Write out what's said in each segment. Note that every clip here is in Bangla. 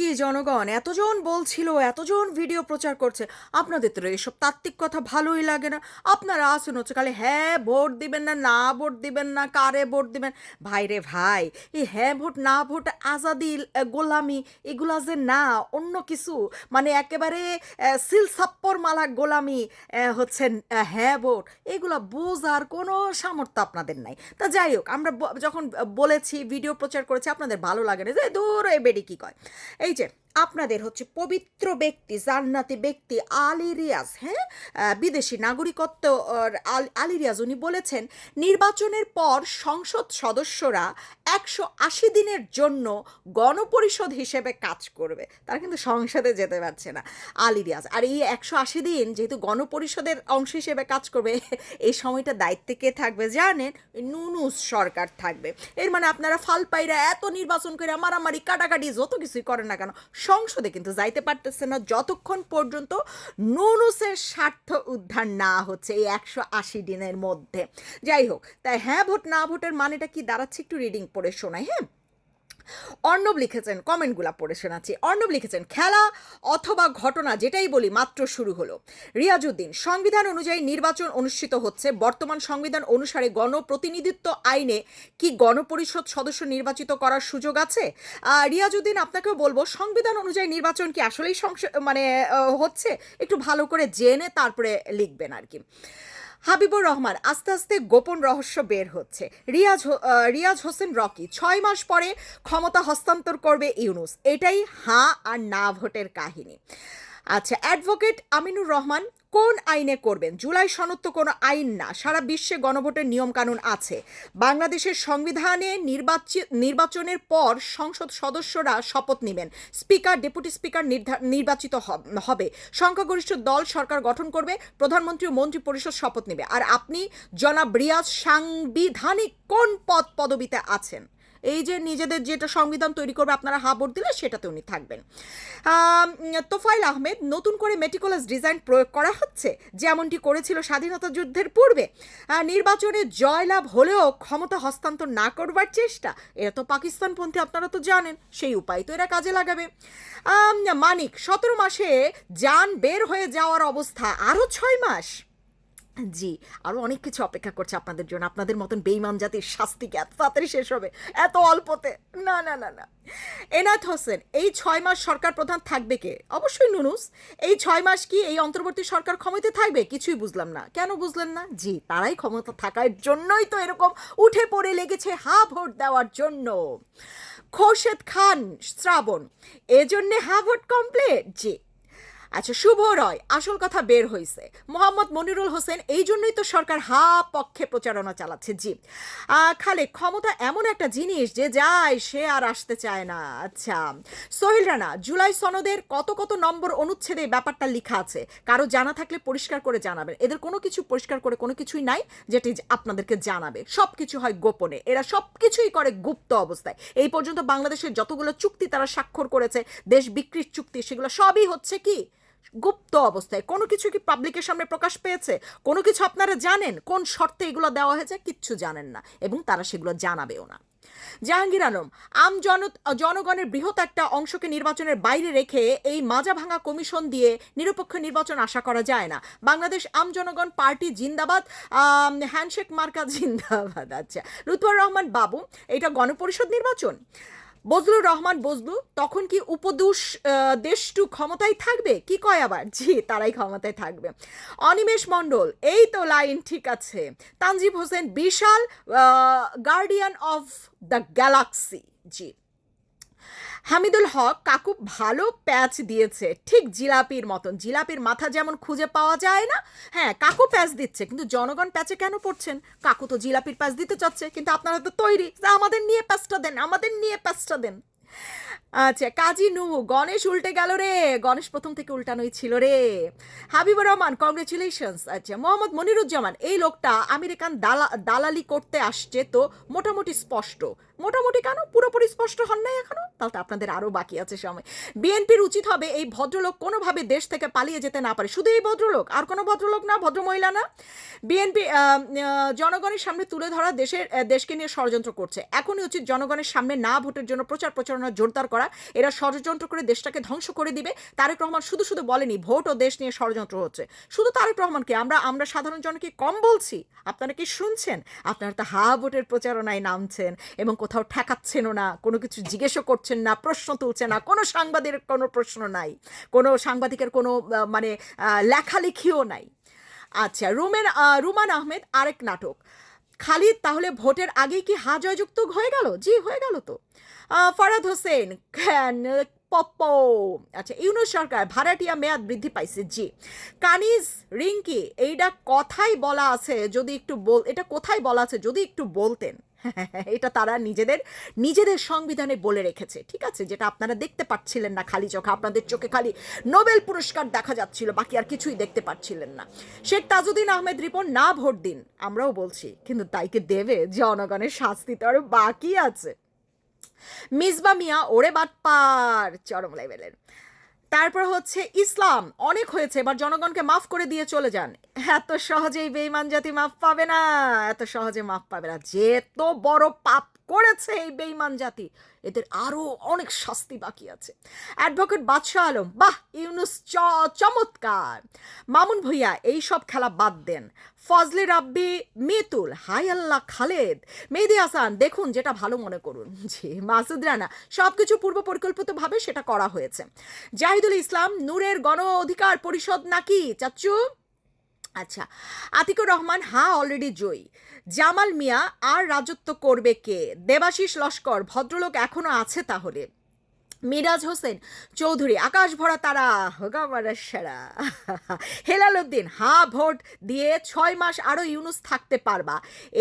কি জনগণ? এতজন বলছিল, এতজন ভিডিও প্রচার করছে। আপনাদের তো এসব তাত্ত্বিক কথা ভালোই লাগে না। আপনারা আসুন হচ্ছে খালি হ্যাঁ ভোট দিবেন না না ভোট দিবেন না, কারে ভোট দিবেন? ভাই রে ভাই, এই হ্যাঁ ভোট, না ভোট, আজাদি গোলামি, এগুলা যে না, অন্য কিছু। মানে একেবারে সিল সাপ্পর মালা গোলামি হচ্ছে হ্যাঁ ভোট। এগুলা বোঝার কোনো সামর্থ্য আপনাদের নাই। তা যাই হোক, আমরা যখন বলেছি, ভিডিও প্রচার করেছি, আপনাদের ভালো লাগে না, যে দূর এ বেডি কি কয়। এই যে আপনাদের হচ্ছে পবিত্র ব্যক্তি জান্নাতি ব্যক্তি আলী রিয়াজ হ্যাঁ? বিদেশি নাগরিকত্ব আহ, আল- আলী রিয়াজ উনি বলেছেন নির্বাচনের পর সংসদ সদস্যরা একশো আশি দিনের জন্য গণপরিষদ হিসেবে কাজ করবে। তারা কিন্তু সংসদে যেতে পারছে না আলী রিয়াজ। আর এই একশো আশি দিন যেহেতু গণপরিষদের অংশ হিসেবে কাজ করবে এই সময়টা দায়িত্বে কে থাকবে জানেন? নুনুস সরকার থাকবে। এর মানে আপনারা ফালপাইরা এত নির্বাচন করে মারামারি কাটাকাটি যত কিছুই করেন না কেন সংসদে কিন্তু যাইতে পারতেছে না। যতক্ষণ পর্যন্ত নুনুসের স্বার্থ উদ্ধার না হচ্ছে এই একশো আশি দিনের মধ্যে। যাই হোক, তাই হ্যাঁ ভোট না ভোটের মানেটা কি? দাঁড়াচ্ছে একটু রিডিং পড়ে শোনায় হ্যাঁ? অর্ণব লিখেছেন কমেন্টগুলা পড়ে শোনাচ্ছি। অর্ণব লিখেছেন খেলা অথবা ঘটনা যেটাই বলি মাত্র শুরু হলো। রিয়াজউদ্দিন সংবিধান অনুযায়ী নির্বাচন অনুষ্ঠিত হচ্ছে বর্তমান সংবিধান অনুসারে গণপ্রতিনিধিত্ব আইনে কি গণপরিষদ সদস্য নির্বাচিত করার সুযোগ আছে? আহ, রিয়াজউদ্দিন আপনাকেও বলব সংবিধান অনুযায়ী নির্বাচন কি আসলেই মানে হচ্ছে? একটু ভালো করে জেনে তারপরে লিখবেন আর কি হাবিবুর রহমান, আস্তে আস্তে গোপন রহস্য বের হচ্ছে। রিয়াজ রিয়াজ হোসেন রকি, ছয় মাস পরে ক্ষমতা হস্তান্তর করবে ইউনুস। এটাই হাঁ আর না ভোটের কাহিনী। আচ্ছা অ্যাডভোকেট আমিনুর রহমান কোন আইনে করবেন? জুলাই সনদ তো কোনো আইন না। সারা বিশ্বে গণভোটের নিয়মকানুন আছে। বাংলাদেশের সংবিধানে নির্বাচি- নির্বাচনের পর সংসদ সদস্যরা শপথ নেবেন। স্পিকার, ডেপুটি স্পিকার নির্বাচিত হবে সংখ্যাগরিষ্ঠ দল সরকার গঠন করবে। প্রধানমন্ত্রী ও মন্ত্রী পরিষদ শপথ নেবে। আর আপনি জনাব রিয়াজ সাংবিধানিক কোন পদ, পদবিতে আছেন? এই যে নিজেদের যেটা সংবিধান তৈরি করবে, আপনারা হা ভোট দিলে সেটাতে উনি থাকবেন। তোফাইল আহমেদ, নতুন করে মেটিকুলাস ডিজাইন প্রয়োগ করা হচ্ছে, যেমনটি করেছিল স্বাধীনতা যুদ্ধের পূর্বে। নির্বাচনে জয়লাভ হলেও ক্ষমতা হস্তান্তর না করবার চেষ্টা এরা তো পাকিস্তানপন্থী আপনারা তো জানেন, সেই উপায় তো এরা কাজে লাগাবে। মানিক, সতেরো মাসে যান বের হয়ে যাওয়ার অবস্থা আরও ছয় মাস। জি আরও অনেক কিছু অপেক্ষা করছে আপনাদের জন্য। আপনাদের মতন বেইমান জাতির শাস্তি কি এত তাড়াতাড়ি শেষ হবে? এত অল্পতে? না না না না। এনাথ হোসেন, এই ছয় মাস সরকার প্রধান থাকবে কে? অবশ্যই নুনুস। এই ছয় মাস কি এই অন্তর্বর্তী সরকার ক্ষমতায় থাকবে? কিছুই বুঝলাম না। কেন বুঝলেন না? জি, তারাই ক্ষমতা থাকার জন্যই তো এরকম উঠে পড়ে লেগেছে হা ভোট দেওয়ার জন্য। খোরশেদ খান, শ্রাবণ, এজন্যে হা ভোট কমপ্লিট? জি আচ্ছা শুভ রয়, আসল কথা বের হয়েছে মোহাম্মদ মনিরুল হোসেন, এই জন্যই তো সরকার হা পক্ষে প্রচারণা চালাচ্ছে, জি। খালে ক্ষমতা এমন একটা জিনিস যে যায়, সে আর আসতে চায় না। আচ্ছা সোহেল রানা, জুলাই সনদের কত কত নম্বর অনুচ্ছেদে ব্যাপারটা লেখা আছে, কারও জানা থাকলে পরিষ্কার করে জানাবেন। এদের কোনো কিছু পরিষ্কার করে কোনো কিছুই নাই, যেটি আপনাদেরকে জানাবে। সব কিছু হয় গোপনে, এরা সব কিছুই করে গুপ্ত অবস্থায়। এই পর্যন্ত বাংলাদেশের যতগুলো চুক্তি তারা স্বাক্ষর করেছে, দেশ বিক্রির চুক্তি, সেগুলো সবই হচ্ছে কি? গুপ্ত অবস্থায়। কোনো কিছু কি পাবলিকের সামনে প্রকাশ পেয়েছে? কোনো কিছু আপনারা জানেন? কোন শর্তে এগুলো দেওয়া হয়েছে? কিচ্ছু জানেন না এবং তারা সেগুলো জানাবেও না। জাহাঙ্গীর আলম, আম জন জনগণের বৃহৎ একটা অংশকে নির্বাচনের বাইরে রেখে এই মাজা ভাঙা কমিশন দিয়ে নিরপেক্ষ নির্বাচন আশা করা যায় না। বাংলাদেশ আম জনগণ পার্টি জিন্দাবাদ হ্যান্ডশেক মার্কা জিন্দাবাদ। আচ্ছা লুৎফর রহমান বাবু, এটা গণপরিষদ নির্বাচন? বজলুর রহমান, বজলু, তখন কি উপদুষ দেশটু ক্ষমতায় থাকবে? কি কয় আবার? জি, তারাই ক্ষমতায় থাকবে। অনিমেষ মণ্ডল, এই তো লাইন, ঠিক আছে। তানজিব হোসেন, বিশাল গার্ডিয়ান অফ দ্য গ্যালাক্সি জি। হামিদুল হক কাকু ভালো প্যাচ দিয়েছে। ঠিক জিলাপির মতন। জিলাপির মাথা যেমন খুঁজে পাওয়া যায় না হ্যাঁ কাকু প্যাচ দিচ্ছে, কিন্তু জনগণ প্যাচে কেন পড়ছেন? কাকু তো জিলাপির প্যাচ দিতে চাচ্ছে, কিন্তু আপনারা তো তৈরি। আমাদের নিয়ে প্যাচটা দেন, আমাদের নিয়ে প্যাচটা দেন। আচ্ছা কাজী নু, গণেশ উল্টে গেল রে। গণেশ প্রথম থেকে উল্টানোই ছিল রে। হাবিবুর রহমান কংগ্রেচুলেশনস আচ্ছা মোহাম্মদ মনিরুজ্জামান, এই লোকটা আমেরিকান দালা, দালালি করতে আসছে তো মোটামুটি স্পষ্ট। মোটামুটি কেন? পুরোপুরি স্পষ্ট হন নাই এখনও? তাহলে আপনাদের আরও বাকি আছে সময়। বিএনপির উচিত হবে এই ভদ্রলোক কোনোভাবে দেশ থেকে পালিয়ে যেতে না পারে। শুধু এই ভদ্রলোক? আর কোনো ভদ্রলোক না? ভদ্রমহিলা না? বিএনপি জনগণের সামনে তুলে ধরা দেশের দেশকে নিয়ে ষড়যন্ত্র করছে। এখনই উচিত জনগণের সামনে না ভোটের জন্য প্রচার প্রচারণা জোরদার করা। এরা ষড়যন্ত্র করে দেশটাকে ধ্বংস করে দিবে। তারেক রহমান শুধু শুধু বলেনি, ভোট ও দেশ নিয়ে ষড়যন্ত্র হচ্ছে। শুধু তারেক রহমানকে? আমরা আমরা সাধারণ জনকে কম বলছি। আপনারা কি শুনছেন? আপনারা তো হা ভোটের প্রচারণায় নামছেন এবং কোথাও ঠেকাচ্ছেনও না, কোনো কিছু জিজ্ঞেসও করছেন না, প্রশ্ন তুলছে না, কোনো সাংবাদিকের কোনো প্রশ্ন নাই, কোনো সাংবাদিকের কোনো মানে লেখালেখিও নাই। আচ্ছা রুমেন রুমান আহমেদ, আরেক নাটক। খালিদ, তাহলে ভোটের আগেই কি হা জয়যুক্ত হয়ে গেল? জি, হয়ে গেল তো। ফরাদ হোসেন পপ্পো। আচ্ছা ইউনুস সরকার, ভাড়াটিয়া মেয়াদ বৃদ্ধি পাইছে, জি। কানিজ, রিঙ্কি এইটা কথাই বলা আছে, যদি একটু বল, এটা কোথায় বলা আছে, যদি একটু বলতেন। এটা তারা নিজেদের নিজেদের সংবিধানে বলে রেখেছে, ঠিক আছে? যেটা আপনারা দেখতে পাচ্ছিলেন না খালি চোখে, আপনাদের চোখে খালি নোবেল পুরস্কার দেখা যাচ্ছিল, বাকি আর কিছুই দেখতে পাচ্ছিলেন না। শেখ তাজউদ্দিন আহমেদ রিপন, না ভোট দিন, আমরাও বলছি, কিন্তু তাইকে দেবে? জনগণের শাস্তি তো আরও বাকি আছে। মিসবা মিয়া, ওরে বাটপার, চরম লেভেলের তারপর হচ্ছে ইসলাম। অনেক হয়েছে, এবার জনগণকে মাফ করে দিয়ে চলে যান। এত সহজেই বেইমান জাতি মাফ পাবে না, এত সহজে মাফ পাবে না। যে তো বড় পাপ করেছে এই বেইমান জাতি। এদের আরও অনেক শাস্তি বাকি আছে। অ্যাডভোকেট বাদশাহ আলম, বাহ, ইউনুস চ, চমৎকার। মামুন ভুইয়া, এই সব খেলা বাদ দেন। ফজলে রাব্বি, মেতুল, হাই আল্লাহ খালেদ, মেহেদি হাসান, দেখুন যেটা ভালো মনে করুন। জি, মাসুদ রানা সব কিছু পূর্ব পরিকল্পিতভাবে সেটা করা হয়েছে। জাহিদুল ইসলাম, নূরের গণ অধিকার পরিষদ নাকি চাচ্চু আচ্ছা আতিকুর রহমান হ্যাঁ অলরেডি জয়ী। জামাল মিয়া, আর রাজত্ব করবে কে? দেবাশিস লস্কর, ভদ্রলোক এখনও আছে তাহলে। মিরাজ হোসেন, চৌধুরী, আকাশ ভরা তারা হোগামারা সেরা। হেলাল উদ্দিন হ্যাঁ ভোট দিয়ে ছয় মাস আরও ইউনুস থাকতে পারবা।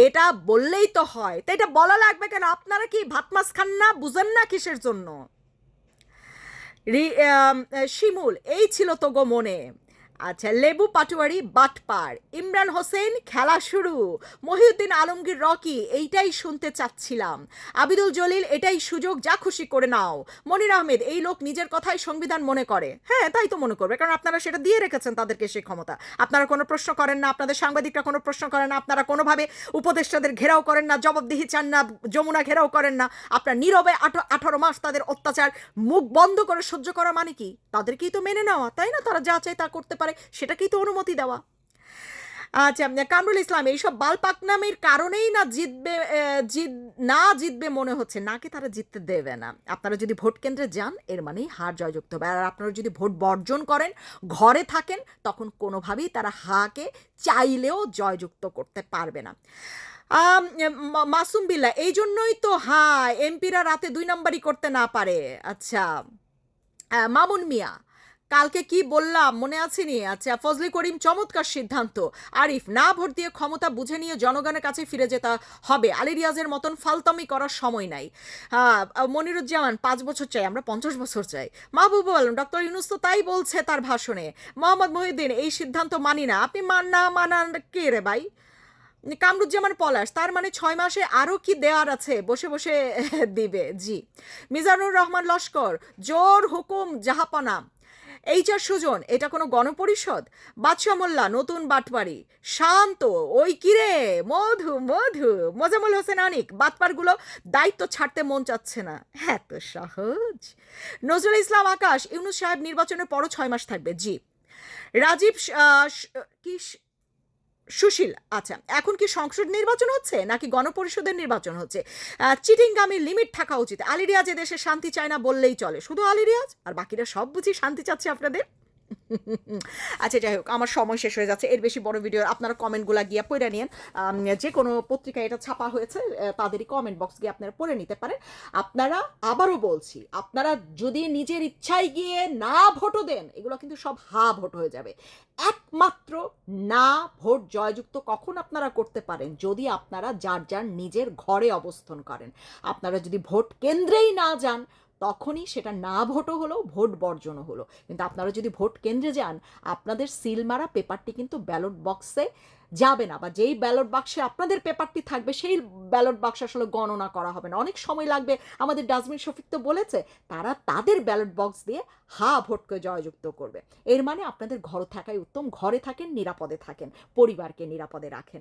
এটা বললেই তো হয়। তো এটা বলা লাগবে কেন? আপনারা কি ভাত মাছ খান না? বুঝেন না কিসের জন্য? শিমুল, এই ছিল তো গো মনে। আচ্ছা লেবু পাটোয়ারি, বাটপার। ইমরান হোসেন, খেলা শুরু। মহিউদ্দিন আলমগীর, রকি, এইটাই শুনতে চাচ্ছিলাম। আবিদুল জলিল, এটাই সুযোগ, যা খুশি করে নাও। মনির আহমেদ, এই লোক নিজের কথাই সংবিধান মনে করে। হ্যাঁ তাই তো মনে করবে, কারণ আপনারা সেটা দিয়ে রেখেছেন তাদেরকে সেই ক্ষমতা। আপনারা কোনো প্রশ্ন করেন না, আপনাদের সাংবাদিকরা কোনো প্রশ্ন করেন না, আপনারা কোনোভাবে উপদেষ্টাদের ঘেরাও করেন না, জবাবদিহি চান না, যমুনা ঘেরাও করেন না। আপনার নীরবে আঠা- আঠারো মাস তাদের অত্যাচার, মুখ বন্ধ করে সহ্য করা মানে কি? তাদেরকেই তো মেনে নেওয়া, তাই না? তারা যা চায় তা করতে পারে। সেটাকেই তো অনুমতি দেওয়া। আচ্ছা কামরুল ইসলাম, এইসব বাল পাকনামের কারণেই না জিতবে জিত, না জিতবে মনে হচ্ছে? নাকি তারা জিততে দেবে না? আপনারা যদি ভোট কেন্দ্রে যান, এর মানেই হার জয়যুক্ত হবে। আর আপনারা যদি ভোট বর্জন করেন, ঘরে থাকেন, তখন কোনোভাবেই তারা হাকে চাইলেও জয়যুক্ত করতে পারবে না। মাসুম বিল্লা, এই জন্যই তো হ্যাঁ এমপিরা রাতে দুই নাম্বারই করতে না পারে। আচ্ছা মামুন মিয়া কালকে কি বললাম? মনে আছে নি? আচ্ছা ফজলি করিম চমৎকার সিদ্ধান্ত। আরিফ, না ভোট দিয়ে ক্ষমতা বুঝে নিয়ে জনগণের কাছে ফিরে যেতে হবে। আলী রিয়াজের মতন ফালতামি করার সময় নাই। মনিরুজ্জামান, পাঁচ বছর চাই, আমরা পঞ্চাশ বছর চাই। মাহবুবুল আলম, ডক্টর ইউনুস তো তাই বলছে তার ভাষণে। মোহাম্মদ মহিউদ্দিন, এই সিদ্ধান্ত মানি না। আপনি মান না মানান কে রে ভাই? কামরুজ্জামান পলাশ, তার মানে ছয় মাসে আরও কি দেওয়ার আছে? বসে বসে দিবে, জি। মিজানুর রহমান লস্কর, জোর হুকুম, জাহাপনা। এইচআর সুজন, এটা কোনো গণপরিষদ? বাদশা মোল্লা নতুন বাটপাড়ি। শান্ত, ওই কিরে মধু মধু। মোজামুল হোসেন আনিক বাটপারগুলো দায়িত্ব ছাড়তে মন চাচ্ছে না। হ্যাঁ তো সহজ। নজরুল ইসলাম আকাশ, ইউনুস সাহেব নির্বাচনের পরও ছয় মাস থাকবে, জি। রাজীব কি সুশীল আচ্ছা এখন কি সংসদ নির্বাচন হচ্ছে নাকি গণপরিষদের নির্বাচন হচ্ছে? চিটিংগামির লিমিট থাকা উচিত। আলিরিয়াজ এদেশে শান্তি চায় না বললেই চলে। শুধু আলিরিয়াজ? আর বাকিরা সব বুঝি শান্তি চাচ্ছে আপনাদের? আচ্ছা যাই হোক, আমার সময় শেষ হয়ে যাচ্ছে। এর বেশি বড় ভিডিও আপনারা কমেন্টগুলো গিয়ে পড়ে নিন যে কোনো পত্রিকায় এটা ছাপা হয়েছে তাদেরই কমেন্ট বক্স গিয়ে আপনারা পড়ে নিতে পারেন। আপনারা, আবারও বলছি, আপনারা যদি নিজের ইচ্ছায় গিয়ে না ভোটও দেন, এগুলো কিন্তু সব হা ভোট হয়ে যাবে। একমাত্র না ভোট জয়যুক্ত কখন আপনারা করতে পারেন? যদি আপনারা যার যার নিজের ঘরে অবস্থান করেন। আপনারা যদি ভোট কেন্দ্রেই না যান তখনই সেটা না ভোটও হলো, ভোট বর্জনও হলো। কিন্তু আপনারা যদি ভোট কেন্দ্রে যান, আপনাদের সিল মারা পেপারটি কিন্তু ব্যালট বক্সে যাবে না বা যেই ব্যালট বাক্সে আপনাদের পেপারটি থাকবে, সেই ব্যালট বাক্স আসলে গণনা করা হবে না। অনেক সময় লাগবে, আমাদের ডাস্টবিন শফিক তো বলেছে, তারা তাদের ব্যালট বক্স দিয়ে হা ভোটকে জয়যুক্ত করবে। এর মানে আপনাদের ঘর থাকাই উত্তম, ঘরে থাকেন, নিরাপদে থাকেন, পরিবারকে নিরাপদে রাখেন।